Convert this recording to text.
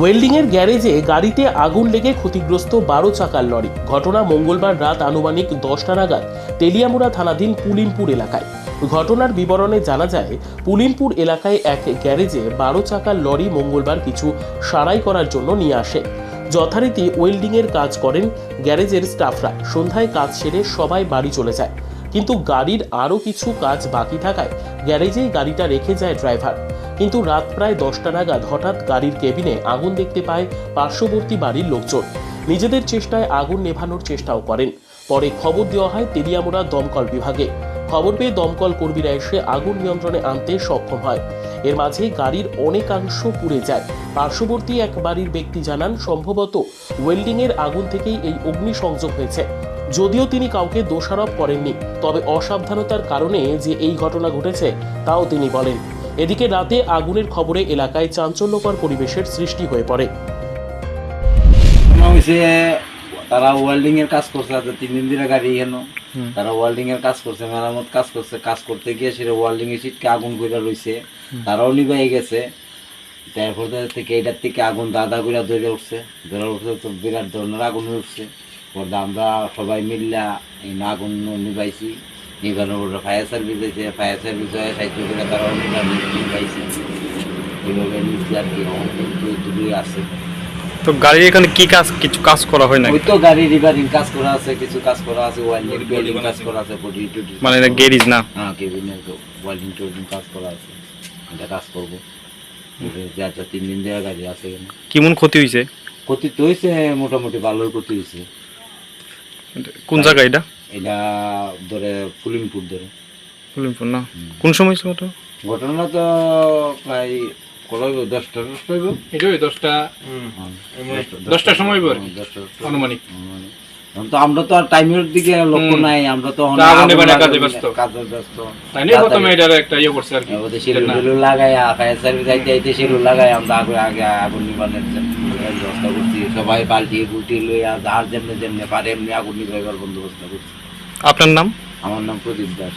ওয়েল্ডিংয়ের গ্যারেজে গাড়িতে আগুন লেগে ক্ষতিগ্রস্ত বারো চাকার লরি। ঘটনা মঙ্গলবার রাত আনুমানিক দশটা নাগাদ তেলিয়ামুড়া থানাধীন পুলিনপুর এলাকায়। ঘটনার বিবরণে জানা যায় পুলিনপুর এলাকায় এক গ্যারেজে বারো চাকার লরি মঙ্গলবার কিছু সারাই করার জন্য নিয়ে আসে। যথারীতি ওয়েল্ডিংয়ের কাজ করেন গ্যারেজের স্টাফরা। সন্ধ্যায় কাজ সেরে সবাই বাড়ি চলে যায়। কিন্তু গাড়ির আরও কিছু কাজ বাকি থাকায় গ্যারেজেই গাড়িটা রেখে যায় ড্রাইভার। কিন্তু রাত প্রায় দশটা নাগাদ হঠাৎ গাড়ির কেবিনে আগুন দেখতে পায় পার্শ্ববর্তী বাড়ির লোকজন। নিজেদের চেষ্টায় আগুন নেভানোর চেষ্টাও করেন। পরে খবর দেওয়া হয় তেলিয়ামোড়া দমকল বিভাগে। খবর পেয়ে দমকল কর্মীরা এসে আগুন নিয়ন্ত্রণে আনতে সক্ষম হয়। এর মাঝে গাড়ির অনেকাংশ পুড়ে যায়। পার্শ্ববর্তী এক বাড়ির ব্যক্তি জানান, সম্ভবত ওয়েল্ডিংয়ের আগুন থেকেই এই অগ্নিসংযোগ হয়েছে। যদিও তিনি কাউকে দোষারোপ করেননি, তবে অসাবধানতার কারণে যে এই ঘটনা ঘটেছে, তাও তিনি বলেন। এদিকে রাতে আগুনের খবরে এলাকায় চাঞ্চল্যকর পরিবেশের সৃষ্টি হয়ে পড়ে। তারা ওয়েল্ডিং এর কাজ করছে আজ তিন দিন ধরে গাড়ি এখানে। তারা ওয়েল্ডিং এর কাজ করছে মেরামত কাজ করছে কাজ করতে গিয়ে সেটা ওয়েল্ডিং এর সিটকে আগুন করে রয়েছে তারাও নিবাই গেছে। তারপর থেকে এটার থেকে আগুন দাদা করে ধরে উঠছে। ধরে উঠছে তো বিরাট ধরনের আগুন হয়ে উঠছে। পরে আমরা সবাই মিললা এই আগুন নিবাইছি। নিবানোর পরে ফায়ার সার্ভিস হয়েছে ফায়ার সার্ভিস হয়ে সাহায্য করে তারাও নিবাইছি। এইভাবে নিচ্ছে আর কি আছে তো গাড়ির এখানে কি কাজ কিছু কাজ করা হয় না ওই তো গাড়ি রিপেয়ারিং কাজ করা আছে কিছু কাজ করা আছে ওয়েল্ডিং টোয়েল্ডিং কাজ করা আছে বডি টুডি মানে গ্যারেজ না? হ্যাঁ কেবিনের ওয়েল্ডিং টোয়েল্ডিং কাজ করা আছে। এটা কাজ করব। যা যা তিন দিন দেওয়া গাড়ি আছে কেমন ক্ষতি হয়েছে? ক্ষতি তো হয়েছে মোটামুটি ভালোই ক্ষতি হয়েছে। কোন জায়গা এটা? এটা ধরে ফুলিমপুর ধরে। কলিমপুর না? কোন সময় ছিল ঘটনা? তো প্রায় কলাই দশটা দশটা হইব। এটাই দশটা দশটার সময় হইব আর কি, দশটা আনুমানিক। তো আমরা তো আর টাইমের দিকে লক্ষ্য নাই আমরা তো তা আগুন নেভানোর কাজে কাজে ব্যস্ত। কাজে ব্যস্ত। তাই নিয়ে প্রথমে এটার একটা ইয়ে করছে আর কি। ওদের লাগাই ফায়ার সার্ভিস আইতে আইতে সেলুন লাগাই আমরা আগে আগে আগুন নিবানের ব্যবস্থা করছি। সবাই বালতি বুলটি লইয়া যার যেমনি যেমনি পারে এমনি আগুন নিবাইবার বন্দোবস্ত করছি। আপনার নাম? আমার নাম প্রদীপ দাস।